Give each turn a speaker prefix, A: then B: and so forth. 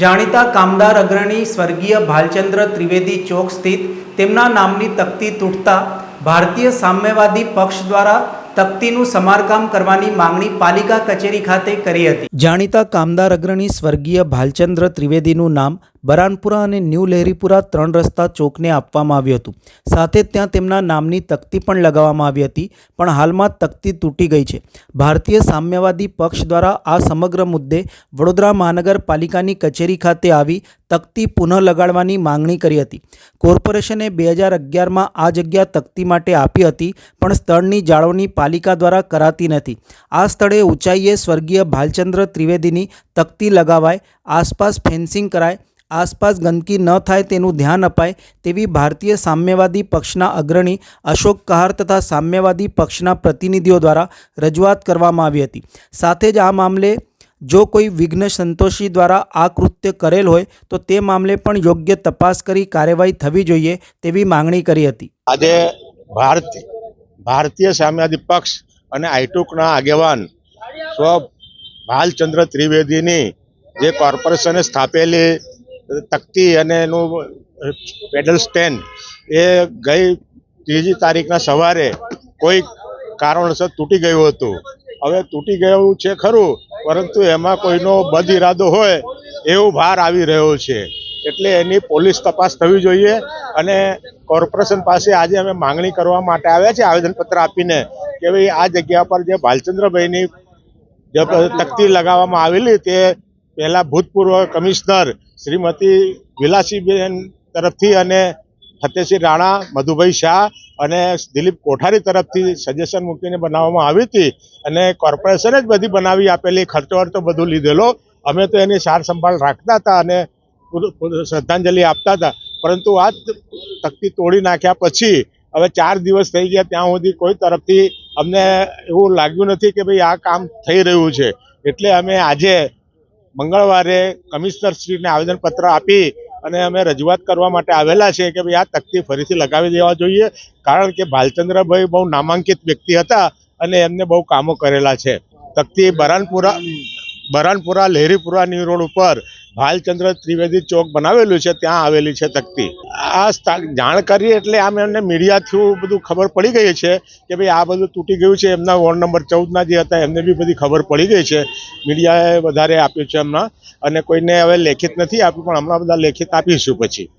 A: જાણીતા કામદાર અગ્રણી સ્વર્ગીય ભાલચંદ્ર ત્રિવેદી ચોક સ્થિત તેમના નામની તકતી તૂટતા ભારતીય સામ્યવાદી પક્ષ દ્વારા તકતીનું સમારકામ કરવાની માંગણી પાલિકા કચેરી ખાતે કરી હતી. જાણીતા કામદાર અગ્રણી સ્વર્ગીય ભાલચંદ્ર ત્રિવેદીનું નામ બરાનપુરા અને ન્યૂ લહેરીપુરા ત્રણ રસ્તા ચોકને આપવામાં આવ્યું હતું. સાથે ત્યાં તેમના નામની તકતી પણ લગાવવામાં આવી હતી, પણ હાલમાં તકતી તૂટી ગઈ છે. ભારતીય સામ્યવાદી પક્ષ દ્વારા આ સમગ્ર મુદ્દે વડોદરા મહાનગરપાલિકાની કચેરી ખાતે આવી તકતી પુનઃ લગાડવાની માંગણી કરી હતી. કોર્પોરેશને બે હજાર અગિયારમાં આ જગ્યા તકતી માટે આપી હતી, પણ સ્થળની જાળવણી પાલિકા દ્વારા કરાતી નથી. આ સ્થળે ઊંચાઈએ સ્વર્ગીય ભાલચંદ્ર ત્રિવેદીની તકતી લગાવાય, આસપાસ ફેન્સિંગ કરાય આસપાસ ગંદકી ન થાય તેનું ધ્યાન અપાય તેવી ભારતીય સામ્યવાદી પક્ષના અગ્રણી અશોક કહાર તથા સામ્યવાદી પક્ષના પ્રતિનિધિઓ દ્વારા રજૂઆત કરવામાં આવી હતી. સાથે જ આ મામલે જો કોઈ વિઘ્ન સંતોષી દ્વારા આ કૃત્ય કરેલ હોય તો તે મામલે પણ યોગ્ય તપાસ કરી કાર્યવાહી થવી જોઈએ તેવી માંગણી કરી હતી.
B: આજે ભારત, ભારતીય સામ્યવાદી પક્ષ અને આઈટુકના આગેવાન સ્વ ભાલચંદ્ર ત્રિવેદીની જે કોર્પોરેશને સ્થાપેલી તકતી અને એનું પેડલ સ્ટેન્ડ એ ગઈ ત્રીજી તારીખના સવારે કોઈ કારણસર તૂટી ગયું હતું. હવે તૂટી ગયું છે ખરું, પરંતુ એમાં કોઈનો બદ ઇરાદો હોય એવું ભાર આવી રહ્યો છે. એટલે એની પોલીસ તપાસ થવી જોઈએ અને કોર્પોરેશન પાસે આજે અમે માંગણી કરવા માટે આવ્યા છે આવેદનપત્ર આપીને કે ભાઈ આ જગ્યા પર જે ભાલચંદ્રભાઈની જે તકતી લગાવવામાં આવેલી તે પહેલા ભૂતપૂર્વ કમિશનર શ્રીમતી વિલાસીબેન તરફથી અને ફતેસિંહ રાણા, મધુભાઈ શાહ અને દિલીપ કોઠારી તરફથી સજેશન મૂકીને બનાવવામાં આવી હતી અને કોર્પોરેશને જ બધી બનાવી આપેલી, ખર્ચો વર્ચો બધું લીધેલો. અમે તો એની સાર સંભાળ રાખતા હતા અને શ્રદ્ધાંજલિ આપતા હતા. પરંતુ આ તકતી તોડી નાખ્યા પછી હવે ચાર દિવસ થઈ ગયા ત્યાં સુધી કોઈ તરફથી અમને એવું લાગ્યું નથી કે ભાઈ આ કામ થઈ રહ્યું છે. એટલે અમે આજે મંગળવારે કમિશનરશ્રીને આવેદનપત્ર આપી અને અમે રજૂઆત કરવા માટે આવેલા છે કે ભાઈ આ તકતી ફરીથી લગાવી દેવા જોઈએ, કારણ કે ભાલચંદ્રભાઈ બહુ નામાંકિત વ્યક્તિ હતા અને એમને બહુ કામો કરેલા છે. તકતી બરાનપુરા બરાનપુરા લહેરીપુરાની રોડ ઉપર ભાલચંદ્ર ત્રિવેદી ચોક બનાવેલું છે, ત્યાં આવેલી છે તકતી. આ જાણ કરી એટલે આમ એમને મીડિયા થ્રુ બધું ખબર પડી ગઈ છે કે ભાઈ આ બધું તૂટી ગયું છે, એમના વોર્ડ નંબર ચૌદના જે હતા, એમને બી બધી ખબર પડી ગઈ છે. મીડિયાએ વધારે આપ્યું છે હમણાં. અને કોઈને હવે લેખિત નથી આપ્યું, પણ હમણાં બધા લેખિત આપીશું પછી.